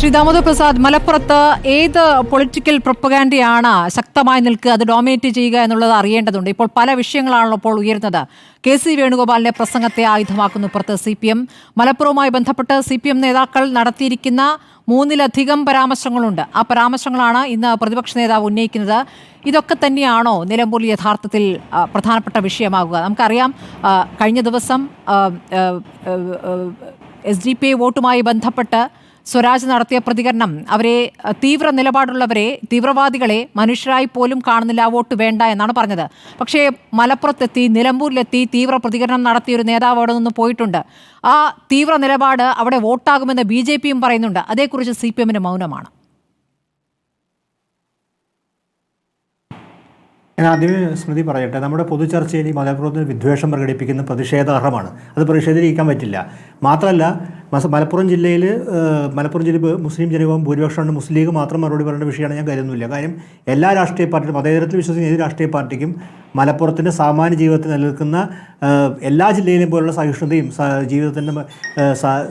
ശ്രീ ദാമോദർ പ്രസാദ് മലപ്പുറത്ത് ഏത് പൊളിറ്റിക്കൽ പ്രൊപ്പഗാൻഡയാണ് ശക്തമായി നിൽക്കുക അത് ഡോമിനേറ്റ് ചെയ്യുക എന്നുള്ളത് അറിയേണ്ടതുണ്ട്? ഇപ്പോൾ പല വിഷയങ്ങളാണല്ലോ ഇപ്പോൾ ഉയരുന്നത്. കെ സി വേണുഗോപാലിന്റെ പ്രസംഗത്തെ ആയുധമാക്കുന്നു പുറത്ത് സി പി എം. മലപ്പുറവുമായി ബന്ധപ്പെട്ട് സി പി എം നേതാക്കൾ നടത്തിയിരിക്കുന്ന മൂന്നിലധികം പരാമർശങ്ങളുണ്ട്. ആ പരാമർശങ്ങളാണ് ഇന്ന് പ്രതിപക്ഷ നേതാവ് ഉന്നയിക്കുന്നത്. ഇതൊക്കെ തന്നെയാണോ നിലമ്പൂർ യഥാർത്ഥത്തിൽ പ്രധാനപ്പെട്ട വിഷയമാകുക? നമുക്കറിയാം കഴിഞ്ഞ ദിവസം എസ് ഡി പി ഐ വോട്ടുമായി ബന്ധപ്പെട്ട് സ്വരാജ് നടത്തിയ പ്രതികരണം അവരെ തീവ്ര നിലപാടുള്ളവരെ തീവ്രവാദികളെ മനുഷ്യരായി പോലും കാണുന്നില്ല വോട്ട് വേണ്ട എന്നാണ് പറഞ്ഞത്. പക്ഷേ മലപ്പുറത്തെത്തി നിലമ്പൂരിലെത്തി തീവ്ര പ്രതികരണം നടത്തിയ ഒരു നേതാവ് അവിടെ നിന്ന് പോയിട്ടുണ്ട്. ആ തീവ്ര നിലപാട് അവിടെ വോട്ടാകുമെന്ന് ബി ജെ പിയും പറയുന്നുണ്ട്. അതേക്കുറിച്ച് സി പി എമ്മിന് മൗനമാണ്. ഞാൻ ആദ്യമേ സ്മൃതി പറയട്ടെ നമ്മുടെ പൊതുചർച്ചയിൽ ഈ മലപ്പുറത്തിന് വിദ്വേഷം പ്രകടിപ്പിക്കുന്ന പ്രതിഷേധാർഹമാണ്. അത് പ്രതിഷേധിക്കാൻ പറ്റില്ല. മാത്രമല്ല മലപ്പുറം ജില്ലയിൽ മലപ്പുറം ജില്ല മുസ്ലിം ജനവും ഭൂരിപക്ഷമാണ് മുസ്ലിം ലീഗ് മാത്രം മറുപടി പറയേണ്ട വിഷയമാണ് ഞാൻ കരുതുന്നില്ല. കാര്യം എല്ലാ രാഷ്ട്രീയ പാർട്ടിയും മതേതരത്തിൽ വിശ്വസിക്കുന്ന ഏത് രാഷ്ട്രീയ പാർട്ടിക്കും മലപ്പുറത്തിന്റെ സാമാന്യ ജീവിതത്തിൽ നിലനിൽക്കുന്ന എല്ലാ ജില്ലയിലും പോലുള്ള സഹിഷ്ണുതയും ജീവിതത്തിന്റെ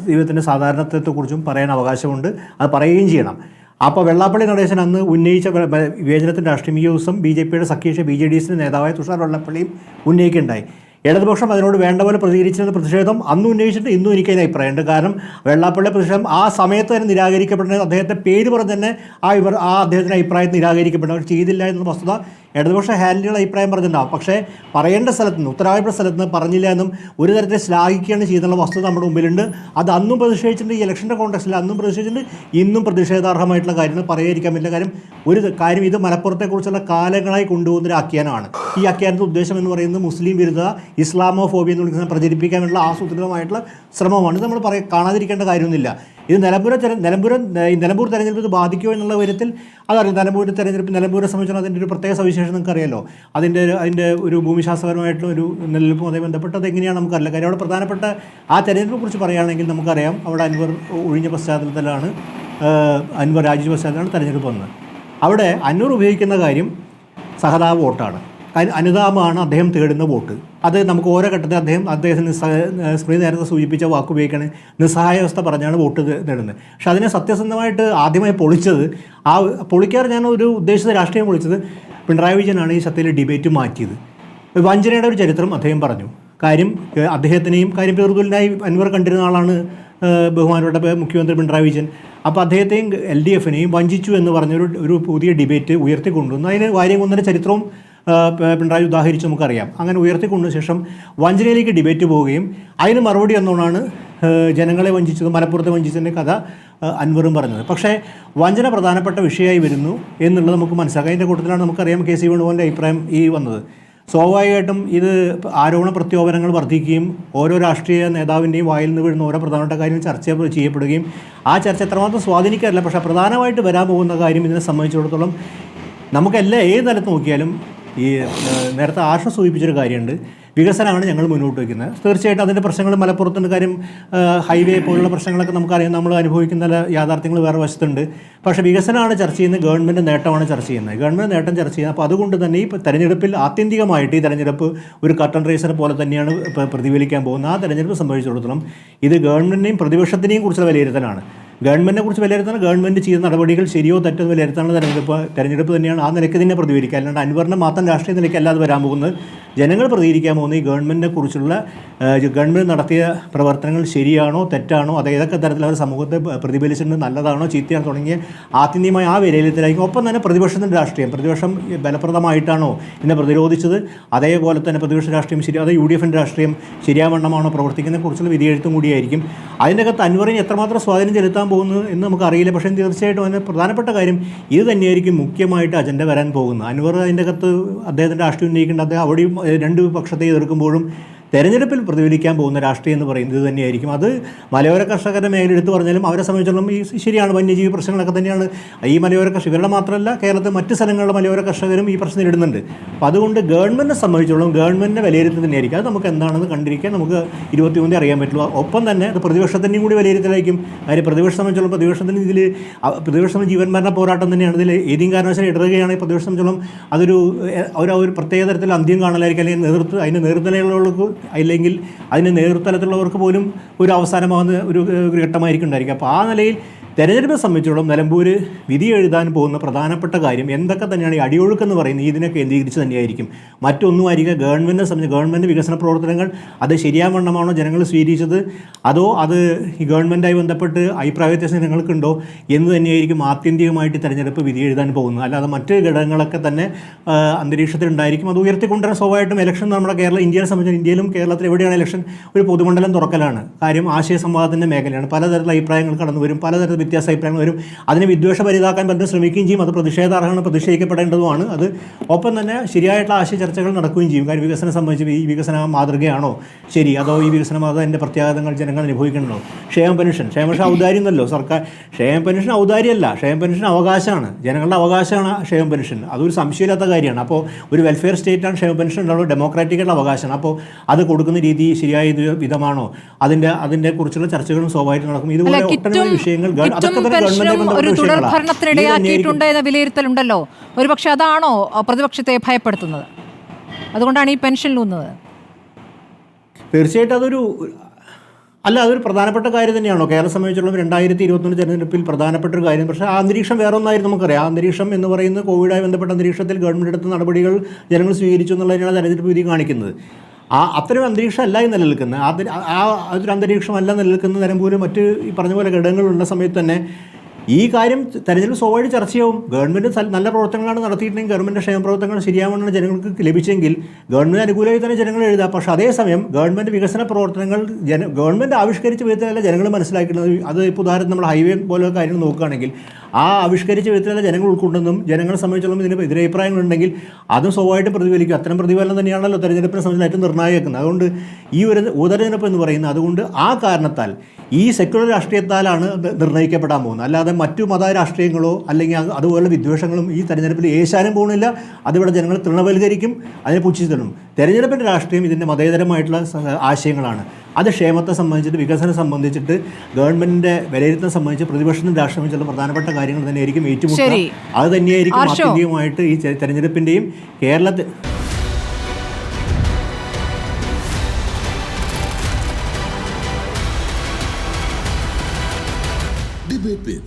ജീവിതത്തിന്റെ സാധാരണത്വത്തെക്കുറിച്ചും പറയാൻ അവകാശമുണ്ട്. അത് പറയുകയും ചെയ്യണം. അപ്പോൾ വെള്ളാപ്പള്ളി നടേശൻ അന്ന് ഉന്നയിച്ച വിവേചനത്തിന്റെ രാഷ്ട്രീയ ദിവസം ബി ജെ പിയുടെ സഖ്യേഷ ബി ജെ ഡി എസിന്റെ നേതാവായ തുഷാർ വെള്ളാപ്പള്ളിയും ഉന്നയിക്കുകയുണ്ടായി. ഇടതുപക്ഷം അതിനോട് വേണ്ട പോലെ പ്രതികരിച്ചിരുന്ന പ്രതിഷേധം അന്ന് ഉന്നയിച്ചിട്ട് ഇന്നും എനിക്ക് അതിന് അഭിപ്രായമുണ്ട്. കാരണം വെള്ളാപ്പള്ളി പ്രതിഷേധം ആ സമയത്ത് തന്നെ നിരാകരിക്കപ്പെടുന്നത് അദ്ദേഹത്തെ പേര് പറഞ്ഞ് തന്നെ ആ ഇവർ ആ അദ്ദേഹത്തിന്റെ അഭിപ്രായത്തിൽ നിരാകരിക്കപ്പെടുന്നത് അവർ ചെയ്തില്ല എന്ന വസ്തുത ഇടതുപക്ഷ ഹാൻഡിലുള്ള അഭിപ്രായം പറഞ്ഞിട്ടുണ്ടാവും. പക്ഷേ പറയേണ്ട സ്ഥലത്ത് നിന്ന് ഉത്തരവാദിപ്പെട്ട സ്ഥലത്ത് നിന്ന് പറഞ്ഞില്ല എന്നും ഒരു തരത്തിൽ ശ്ലാഘിക്കുകയാണ് ചെയ്തുള്ള വസ്തുത നമ്മുടെ മുമ്പിലുണ്ട്. അത് അന്നും പ്രതിഷേധിച്ചിട്ടുണ്ട് ഈ ഇലക്ഷന്റെ കോൺടെസ്റ്റിൽ അന്നും പ്രതിഷേധിച്ചിട്ടുണ്ട് ഇന്നും പ്രതിഷേധാർഹമായിട്ടുള്ള കാര്യങ്ങൾ പറയാതിരിക്കാൻ പറ്റില്ല. കാര്യം ഒരു കാര്യം ഇത് മലപ്പുറത്തെക്കുറിച്ചുള്ള കാലങ്ങളായി കൊണ്ടുപോകുന്ന ഒരു ആഖ്യാനമാണ്. ഈ ആഖ്യാനത്തിന്റെ ഉദ്ദേശം എന്ന് പറയുന്നത് മുസ്ലിം വിരുദ്ധ ഇസ്ലാമോ ഫോബിയ എന്ന് വിളിക്കുന്ന പ്രചരിപ്പിക്കാനുള്ള ആസൂത്രിതമായിട്ടുള്ള ശ്രമമാണ്. ഇത് നമ്മൾ പറയാൻ കാണാതിരിക്കേണ്ട കാര്യമൊന്നുമില്ല. ഇത് നിലമ്പൂർ നിലമ്പൂർ ഈ നിലമ്പൂർ തെരഞ്ഞെടുപ്പ് ഇത് ബാധിക്കുമോ എന്നുള്ള കാര്യത്തിൽ അതറിയാം. നിലമ്പൂർ തെരഞ്ഞെടുപ്പ് നിലമ്പൂരെ സംബന്ധിച്ചാൽ അതിന്റെ ഒരു പ്രത്യേക സവിശേഷം നിങ്ങൾക്ക് അറിയാലോ അതിന്റെ ഒരു- അതിന്റെ ഒരു ഭൂമിശാസ്ത്രപരമായിട്ടുള്ള ഒരു നിലനിൽപ്പുമായി ബന്ധപ്പെട്ടത് എങ്ങനെയാണ് നമുക്കറിയില്ല. കാര്യം അവിടെ പ്രധാനപ്പെട്ട ആ തെരഞ്ഞെടുപ്പ് കുറിച്ച് പറയുകയാണെങ്കിൽ നമുക്കറിയാം അവിടെ അൻവർ ഒഴിഞ്ഞ പശ്ചാത്തലത്തിലാണ് അൻവർ രാജ്യ പശ്ചാത്തലത്തിലാണ് തെരഞ്ഞെടുപ്പ് വന്നത്. അവിടെ അൻവർ ഉപയോഗിക്കുന്ന കാര്യം സഹതാപ വോട്ടാണ്. അനുതാപമാണ് അദ്ദേഹം തേടുന്ന വോട്ട്. അത് നമുക്ക് ഓരോ ഘട്ടത്തിൽ അദ്ദേഹം അദ്ദേഹത്തിന് സ്മൃതി നേരത്തെ സൂചിപ്പിച്ച വാക്ക് ഉപയോഗിക്കുകയാണ് നിസ്സഹായാവസ്ഥ പറഞ്ഞാണ് വോട്ട് നേടുന്നത് പക്ഷെ അതിനെ സത്യസന്ധമായിട്ട് ആദ്യമായി പൊളിച്ചത് ആ പൊളിക്കാറ് ഞാൻ ഒരു ഉദ്ദേശിച്ച രാഷ്ട്രീയം പൊളിച്ചത് പിണറായി വിജയനാണ് ഈ സത്യത്തിൽ ഡിബേറ്റ് മാറ്റിയത്. വഞ്ചനയുടെ ഒരു ചരിത്രം അദ്ദേഹം പറഞ്ഞു. കാര്യം അദ്ദേഹത്തിനെയും കാര്യം പേർദുലിനായി അൻവർ കണ്ടിരുന്ന ആളാണ് ബഹുമാനപ്പെട്ട മുഖ്യമന്ത്രി പിണറായി വിജയൻ. അപ്പോൾ അദ്ദേഹത്തെയും എൽ ഡി എഫിനെയും വഞ്ചിച്ചു എന്ന് പറഞ്ഞൊരു ഒരു പുതിയ ഡിബേറ്റ് ഉയർത്തിക്കൊണ്ടുവന്നു. അതിന് വാര്യം കൊന്നിന്റെ ചരിത്രവും പിണറായി ഉദാഹരിച്ച് നമുക്കറിയാം. അങ്ങനെ ഉയർത്തിക്കൊണ്ട ശേഷം വഞ്ചനയിലേക്ക് ഡിബേറ്റ് പോവുകയും അതിന് മറുപടി എന്നോണാണ് ജനങ്ങളെ വഞ്ചിച്ചത് മലപ്പുറത്തെ വഞ്ചിച്ചതിന്റെ കഥ അൻവറും പറഞ്ഞത്. പക്ഷേ വഞ്ചന പ്രധാനപ്പെട്ട വിഷയമായി വരുന്നു എന്നുള്ളത് നമുക്ക് മനസ്സിലാക്കാം. അതിന്റെ കൂട്ടത്തിലാണ് നമുക്കറിയാം കെ സി വേണുഗോപാലിന്റെ അഭിപ്രായം ഈ വന്നത്. സ്വാഭാവികമായിട്ടും ഇത് ആരോപണ പ്രത്യാപനങ്ങൾ വർദ്ധിക്കുകയും ഓരോ രാഷ്ട്രീയ നേതാവിന്റെയും വായിൽ നിന്ന് വീഴുന്ന ഓരോ പ്രധാനപ്പെട്ട കാര്യം ചർച്ച ചെയ്യപ്പെടുകയും ആ ചർച്ച എത്രമാത്രം സ്വാധീനിക്കാറില്ല. പക്ഷേ പ്രധാനമായിട്ട് വരാൻ പോകുന്ന കാര്യം ഇതിനെ സംബന്ധിച്ചിടത്തോളം നമുക്കെല്ലാം ഏത് തലത്ത് നോക്കിയാലും ഈ നേരത്തെ ആശ സൂചിപ്പിച്ചൊരു കാര്യമുണ്ട്. വികസനമാണ് ഞങ്ങൾ മുന്നോട്ട് വയ്ക്കുന്നത്. തീർച്ചയായിട്ടും അതിന്റെ പ്രശ്നങ്ങൾ മലപ്പുറത്തിന്റെ കാര്യം ഹൈവേ പോലുള്ള പ്രശ്നങ്ങളൊക്കെ നമുക്കറിയാം. നമ്മൾ അനുഭവിക്കുന്ന യാഥാർത്ഥ്യങ്ങൾ വേറെ വശത്തുണ്ട്. പക്ഷേ വികസനമാണ് ചർച്ച ചെയ്യുന്നത് ഗവൺമെന്റ് നേട്ടമാണ് ചർച്ച ചെയ്യുന്നത്. ഗവൺമെന്റ് നേട്ടം ചർച്ച ചെയ്യുന്നത് അപ്പോൾ അതുകൊണ്ട് തന്നെ ഈ തെരഞ്ഞെടുപ്പിൽ ആത്യന്തികമായിട്ട് ഈ തെരഞ്ഞെടുപ്പ് ഒരു കട്ടൺ റേസർ പോലെ തന്നെയാണ് പ്രതിഫലിക്കാൻ പോകുന്നത്. ആ തെരഞ്ഞെടുപ്പ് സംബന്ധിച്ചിടത്തോളം ഇത് ഗവൺമെന്റിനെയും പ്രതിപക്ഷത്തിനെയും കുറിച്ചുള്ള വിലയിരുത്തലാണ്. ഗവൺമെന്റിനെ കുറിച്ച് വിലയിരുത്താൻ ഗവൺമെന്റ് ചെയ്യുന്ന നടപടികൾ ശരിയോ തെറ്റോ വിലയിരുത്താനുള്ള തെരഞ്ഞെടുപ്പ് തെരഞ്ഞെടുപ്പ് തന്നെയാണ് ആ നിലയ്ക്ക് തന്നെ പ്രതികരിക്കുക. അല്ലാണ്ട് അൻവറിനെ മാത്രം രാഷ്ട്രീയ നിലയ്ക്ക് അല്ലാതെ വരാൻ പോകുന്നത് ജനങ്ങൾ പ്രതികരിക്കാൻ പോകുന്ന ഈ ഗവൺമെന്റിനെ കുറിച്ചുള്ള ഗവൺമെന്റ് നടത്തിയ പ്രവർത്തനങ്ങൾ ശരിയാണോ തെറ്റാണോ അത് ഏതൊക്കെ തരത്തിൽ അവർ സമൂഹത്തെ പ്രതിഫലിച്ചിട്ടുണ്ട് നല്ലതാണോ ചീത്തയാണോ തുടങ്ങിയ ആത്യന്തികമായ ആ വിലയിരുത്തലായിരിക്കും. ഒപ്പം തന്നെ പ്രതിപക്ഷത്തിന്റെ രാഷ്ട്രീയം. പ്രതിപക്ഷം ബലപ്രദമായിട്ടാണോ ഇതിനെ പ്രതിരോധിച്ചത്? അതേപോലെ തന്നെ പ്രതിപക്ഷ രാഷ്ട്രീയം ശരി അത് യു ഡി എഫിന്റെ രാഷ്ട്രീയം ശരിയാവണ്ണമാണോ പ്രവർത്തിക്കുന്നതിനെ കുറിച്ചുള്ള വിധിയെഴുത്തും കൂടിയായിരിക്കും. അതിന്റെ അകത്ത് അൻവറിന് എത്രമാത്രം സ്വാധീനം ചെലുത്താൻ പോകുന്നു എന്ന് നമുക്കറിയില്ല പക്ഷേ തീർച്ചയായിട്ടും അതിന് പ്രധാനപ്പെട്ട കാര്യം ഇത് തന്നെയായിരിക്കും മുഖ്യമായിട്ട് അജണ്ട വരാൻ പോകുന്നത്. അൻവർ അതിന്റെ അകത്ത് അദ്ദേഹത്തിന്റെ രാഷ്ട്രീയം ഉന്നയിക്കേണ്ട അദ്ദേഹം അവിടെയും രണ്ട് പക്ഷത്തെ എതിർക്കുമ്പോഴും തെരഞ്ഞെടുപ്പിൽ പ്രതിഫലിക്കാൻ പോകുന്ന രാഷ്ട്രീയം എന്ന് പറയുന്നത് തന്നെയായിരിക്കും. അത് മലയോര കർഷകരുടെ മേഖല എടുത്തു പറഞ്ഞാലും അവരെ സംബന്ധിച്ചിടത്തോളം ഈ ശരിയാണ് വന്യജീവി പ്രശ്നങ്ങളൊക്കെ തന്നെയാണ്. ഈ മലയോര കർഷകർ ഇവരുടെ മാത്രമല്ല കേരളത്തിൽ മറ്റ് സ്ഥലങ്ങളിലെ മലയോര കർഷകരും ഈ പ്രശ്നം നേരിടുന്നുണ്ട്. അപ്പോൾ അതുകൊണ്ട് ഗവൺമെന്റിനെ സംബന്ധിച്ചിടത്തോളം ഗവൺമെന്റിന്റെ വിലയിരുത്തൽ തന്നെയായിരിക്കും. അത് നമുക്ക് എന്താണെന്ന് കണ്ടിരിക്കാൻ നമുക്ക് ഇരുപത്തിമൂന്ന് അറിയാൻ പറ്റുള്ളൂ. ഒപ്പം തന്നെ അത് പ്രതിപക്ഷത്തിന്റെയും കൂടി വിലയിരുത്തലായിരിക്കും. കാര്യം പ്രതിപക്ഷം സംബന്ധിച്ചോളം പ്രതിപക്ഷത്തിന് ഇതിൽ പ്രതിപക്ഷം ജീവൻ മരണ പോരാട്ടം തന്നെയാണ്. ഇതിൽ ഏതെങ്കിലും കാരണവശാലും ഇടറുകയാണെങ്കിൽ പ്രതിപക്ഷം സംബന്ധിച്ചോളം അതൊരു ഒരു പ്രത്യേക തരത്തിൽ അന്ത്യം കാണലായിരിക്കും. അല്ലെങ്കിൽ നേതൃത്വം അതിന്റെ നേതൃത്വമുള്ളവർക്ക് അല്ലെങ്കിൽ അതിന്റെ നേതൃത്വത്തിലുള്ളവർക്ക് പോലും ഒരു അവസാനമാകുന്ന ഒരു ഘട്ടമായിരിക്കും ഉണ്ടായിരിക്കും അപ്പോൾ ആ നിലയിൽ തെരഞ്ഞെടുപ്പെ സംബന്ധിച്ചോളം നിലമ്പൂർ വിധി എഴുതാൻ പോകുന്ന പ്രധാനപ്പെട്ട കാര്യം എന്തൊക്കെ തന്നെയാണ് ഈ അടിയൊഴുക്കെന്ന് പറയുന്നത്? ഇതിനെ കേന്ദ്രീകരിച്ച് തന്നെയായിരിക്കും. മറ്റൊന്നും ആയിരിക്കും ഗവൺമെന്റിനെ സംബന്ധിച്ച് ഗവൺമെന്റ് വികസന പ്രവർത്തനങ്ങൾ അത് ശരിയാവണ്ണമാണോ ജനങ്ങൾ സ്വീകരിച്ചത്? അതോ അത് ഈ ഗവൺമെന്റായി ബന്ധപ്പെട്ട് അഭിപ്രായ വ്യത്യാസം ജനങ്ങൾക്കുണ്ടോ എന്ന് തന്നെയായിരിക്കും ആത്യന്തികമായിട്ട് തെരഞ്ഞെടുപ്പ് വിധി എഴുതാൻ പോകുന്നത്. അല്ലാതെ മറ്റ് ഘടകങ്ങളൊക്കെ തന്നെ അന്തരീക്ഷത്തിലുണ്ടായിരിക്കും. അത് ഉയർത്തിക്കൊണ്ടുവരാൻ സ്വാഭാവികമായിട്ടും ഇലക്ഷൻ നമ്മുടെ കേരള ഇന്ത്യയെ സംബന്ധിച്ച് ഇന്ത്യയിലും കേരളത്തിൽ എവിടെയാണ് ഇലക്ഷൻ ഒരു പൊതുമണ്ഡലം തുറക്കലാണ്. കാര്യം ആശയ സംവാദത്തിന്റെ മേഖലയാണ്. പലതരത്തിലുള്ള അഭിപ്രായങ്ങൾ കടന്നു വരും പലതരത്തിലുള്ള വ്യത്യാസ അഭിപ്രായങ്ങൾ വരും. അതിനെ വിദ്വേഷ പരിതാക്കാൻ ബന്ധം ശ്രമിക്കുകയും ചെയ്യും. അത് പ്രതിഷേധാർഹമാണ് പ്രതിഷേധിക്കപ്പെടേണ്ടതുമാണ്. അത് ഒപ്പം തന്നെ ശരിയായിട്ടുള്ള ആശയ ചർച്ചകൾ നടക്കുകയും ചെയ്യും. കാര്യം വികസനം സംബന്ധിച്ച് ഈ വികസന മാതൃകയാണോ ശരി? അതോ ഈ വികസന അതിന്റെ പ്രത്യാഘാതങ്ങൾ ജനങ്ങൾ അനുഭവിക്കണമോ? ക്ഷേമ പെൻഷൻ. ക്ഷേമ പെൻഷൻ ഔദാര്യം എന്നല്ലോ സർക്കാർ ക്ഷേമ പെൻഷൻ ഔദാര്യമല്ല. ക്ഷേമ പെൻഷൻ അവകാശമാണ്. ജനങ്ങളുടെ അവകാശമാണ് ക്ഷേമ പെൻഷൻ. അതൊരു സംശയമില്ലാത്ത കാര്യമാണ്. അപ്പോൾ ഒരു വെൽഫെയർ സ്റ്റേറ്റാണ് ക്ഷേമ പെൻഷൻ ഉണ്ടാവുന്നത് ഡെമോക്രാറ്റിക്കുള്ള അവകാശമാണ്. അപ്പോൾ അത് കൊടുക്കുന്ന രീതി ശരിയായ വിധമാണോ? അതിന്റെ അതിന്റെ കുറിച്ചുള്ള ചർച്ചകളും സ്വാഭാവികമായിട്ട് നടക്കും. ഇതുപോലെ ഒട്ടനവധി വിഷയങ്ങൾ ഗവൺമെന്റുമായി പെൻഷനും ഒരു തുടർ ഭരണത്തിനിടയാക്കിയിട്ടുണ്ട് എന്ന വിലയിരുത്തലുണ്ടല്ലോ. ഒരുപക്ഷെ അതാണോ പ്രതിപക്ഷത്തെ ഭയപ്പെടുത്തുന്നത്? അതുകൊണ്ടാണ് ഈ പെൻഷൻ ലൂന്നത്. തീർച്ചയായിട്ടും അതൊരു അല്ല അതൊരു പ്രധാനപ്പെട്ട കാര്യം തന്നെയാണോ? കേരളം സംബന്ധിച്ചുള്ള രണ്ടായിരത്തി ഇരുപത്തൊന്ന് തെരഞ്ഞെടുപ്പിൽ പ്രധാനപ്പെട്ട ഒരു കാര്യം. പക്ഷേ ആ അന്തരീക്ഷം വേറെ ഒന്നായിരുന്നു നമുക്കറിയാം. ആ അന്തരീക്ഷം എന്ന് പറയുന്നത് കോവിഡായി ബന്ധപ്പെട്ട അന്തരീക്ഷത്തിൽ ഗവൺമെന്റ് എടുത്ത നടപടികൾ ജനങ്ങൾ സ്വീകരിച്ചു എന്നുള്ളതിനാണ് തെരഞ്ഞെടുപ്പ് വിധി കാണിക്കുന്നത്. ആ അത്തരം അന്തരീക്ഷം അല്ല ഈ നിലനിൽക്കുന്നത്. ആ ഒരു അന്തരീക്ഷമല്ല നിലനിൽക്കുന്ന നിലമ്പൂർ മറ്റ് ഈ പറഞ്ഞ പോലെ ഘടകങ്ങളുള്ള സമയത്ത് തന്നെ ഈ കാര്യം തെരഞ്ഞെടുപ്പ് സ്വാഭാവിക ചർച്ചയാവും. ഗവൺമെന്റ് നല്ല പ്രവർത്തനങ്ങളാണ് നടത്തിയിട്ടുണ്ടെങ്കിൽ ഗവൺമെന്റ് ക്ഷേമ പ്രവർത്തനങ്ങൾ ശരിയാവണമെന്ന് ജനങ്ങൾക്ക് ലഭിച്ചെങ്കിൽ ഗവൺമെന്റ് അനുകൂലമായി തന്നെ ജനങ്ങൾ എഴുതാം. പക്ഷേ അതേസമയം ഗവൺമെന്റ് വികസന പ്രവർത്തനങ്ങൾ ജന ഗവൺമെന്റ് ആവിഷ്കരിച്ച വിധത്തിലല്ല ജനങ്ങൾ മനസ്സിലാക്കുന്നത്. അത് ഇപ്പോൾ ഉദാഹരണം നമ്മൾ ഹൈവേ പോലുള്ള കാര്യങ്ങൾ നോക്കുകയാണെങ്കിൽ ആ ആവിഷ്കരിച്ച വിധത്തിലല്ല ജനങ്ങൾ ഉൾക്കൊണ്ടെന്നും ജനങ്ങളെ സംബന്ധിച്ചിടത്തോളം ഇതിന് എതിരഭിപ്രായങ്ങളുണ്ടെങ്കിൽ അതും സ്വാഭാവികമായിട്ടും പ്രതിഫലിക്കും. അത്തരം പ്രതിഫലനം തന്നെയാണല്ലോ തെരഞ്ഞെടുപ്പിനെ സംബന്ധിച്ച് ഏറ്റവും നിർണായകക്കുന്നത് അതുകൊണ്ട് ഈ ഒരു ഉപതെരഞ്ഞെടുപ്പ് എന്ന് പറയുന്നത് അതുകൊണ്ട് ആ കാരണത്താൽ ഈ സെക്യുലർ രാഷ്ട്രീയത്താലാണ് നിർണയിക്കപ്പെടാൻ പോകുന്നത്. അല്ലാതെ മറ്റു മത രാഷ്ട്രീയങ്ങളോ അല്ലെങ്കിൽ അതുപോലെ അതുപോലുള്ള വിദ്വേഷങ്ങളും ഈ തെരഞ്ഞെടുപ്പിൽ ഏശാനും പോകുന്നില്ല. അതിവിടെ ജനങ്ങൾ തൃണവൽക്കരിക്കും അതിനെ പുച്ഛിച്ചു തരും തെരഞ്ഞെടുപ്പിന്റെ രാഷ്ട്രീയം ഇതിന്റെ മതേതരമായിട്ടുള്ള ആശയങ്ങളാണ്. അത് ക്ഷേമത്തെ സംബന്ധിച്ചിട്ട് വികസനം സംബന്ധിച്ചിട്ട് ഗവൺമെന്റിന്റെ വിലയിരുത്തൽ സംബന്ധിച്ച് പ്രതിപക്ഷത്തിന് രാഷ്ട്രീയം ചില പ്രധാനപ്പെട്ട കാര്യങ്ങൾ തന്നെയായിരിക്കും ഏറ്റുമുട്ടുക. അത് തന്നെയായിരിക്കും ആത്യന്തികമായിട്ട് ഈ തെരഞ്ഞെടുപ്പിന്റെയും കേരളത്തിൽ